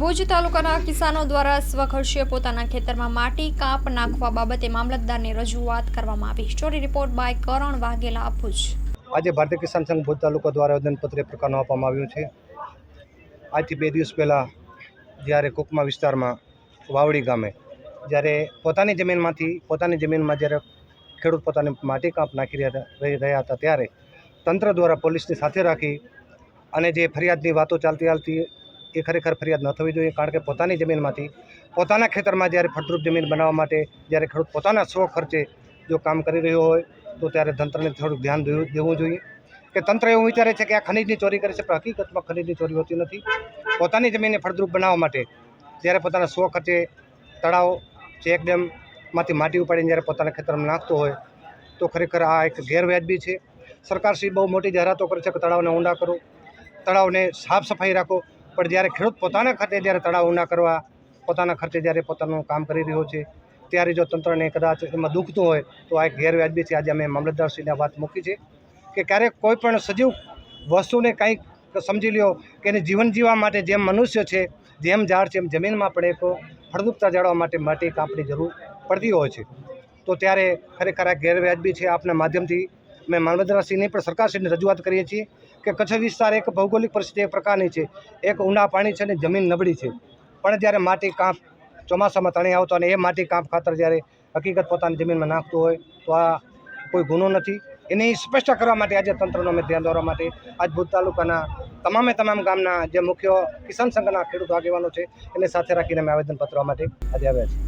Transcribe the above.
ભુજ તાલુકાના કિસાનો દ્વારા સ્વખર્ષીએ પોતાના ખેતરમાં માટી કાપ નાખવા બાબતે મામલતદારની રજૂઆત કરવામાં આવી. Story report by Karan Vaghela, Bhuj. આજે ભારતીય કિસાન સંઘ ભુજ તાલુકા દ્વારા આવેદનપત્ર પ્રકારનું આપવામાં આવ્યું છે. આજથી બે દિવસ પહેલાં જ્યારે કુકમા વિસ્તારમાં વાવડી ગામે જ્યારે પોતાની જમીનમાંથી, પોતાની જમીનમાં જ્યારે ખેડૂત પોતાની માટી કાપ નાખી રહ્યા રહી રહ્યા હતા ત્યારે તંત્ર દ્વારા પોલીસની સાથે રાખી અને જે ફરિયાદની વાતો ચાલતી ચાલતી એ ખરેખર ફરિયાદ ન થવી જોઈએ કારણ કે પોતાની જમીનમાંથી, પોતાના ખેતરમાં જ્યારે ફળદ્રુપ જમીન બનાવવા માટે જ્યારે ખેડૂત પોતાના સ્વ ખર્ચે જો કામ કરી રહ્યો હોય, તો ત્યારે તંત્રને થોડુંક ધ્યાન દેવું જોઈએ. કે તંત્ર એવું વિચારે છે કે આ ખનીજની ચોરી કરે છે, પણ હકીકતમાં ખનીજની ચોરી હોતી નથી. પોતાની જમીનને ફળદ્રુપ બનાવવા માટે જ્યારે પોતાના સ્વ ખર્ચે તળાવ ચેકડેમમાંથી માટી ઉપાડીને જ્યારે પોતાના ખેતરમાં નાખતો હોય, તો ખરેખર આ એક ગેરવ્યાજબી છે. સરકારશ્રી બહુ મોટી જાહેરાતો કરે છે કે તળાવને ઊંડા કરો, તળાવને સાફ સફાઈ રાખો. પણ જ્યારે ખેડૂત પોતાના ખર્ચે જ્યારે તળાવ ઊંડા કરવા, પોતાના ખર્ચે જ્યારે પોતાનું કામ કરી રહ્યો છે, ત્યારે જો તંત્રને કદાચ એમાં દુખતું હોય, તો આ એક ગેરવ્યાજબી છે. આજે અમે મામલતદારશ્રીને વાત મૂકી છે કે ક્યારેક કોઈ પણ સજીવ વસ્તુને કંઈક સમજી લ્યો કે એને જીવન જીવવા માટે જેમ મનુષ્ય છે, જેમ ઝાડ છે, એમ જમીનમાં પણ એક ફળદ્રુપતા જાળવવા માટે માટી કાપની જરૂર પડતી હોય છે. તો ત્યારે ખરેખર આ ગેરવ્યાજબી છે આપના માધ્યમથી મેં મામલતદારશ્રીને પણ સરકારશ્રીને રજૂઆત કરીએ છીએ કે કચ્છ વિસ્તાર એક ભૌગોલિક પરિસ્થિતિ એક પ્રકારની છે. એક ઊંડા પાણી છે અને જમીન નબળી છે. પણ જ્યારે માટી કાંપ ચોમાસામાં તણી આવતો અને એ માટી કાંપ ખાતર જ્યારે હકીકત પોતાની જમીનમાં નાખતું હોય તો આ કોઈ ગુનો નથી. એની સ્પષ્ટ કરવા માટે આજે તંત્રનો અમે ધ્યાન દોરવા માટે આજ ભુજ તાલુકાના તમામે તમામ ગામના જે મુખ્ય કિસાન સંઘના ખેડૂત આગેવાનો છે એને સાથે રાખીને અમે આવેદનપત્ર માટે આજે આવ્યા છીએ.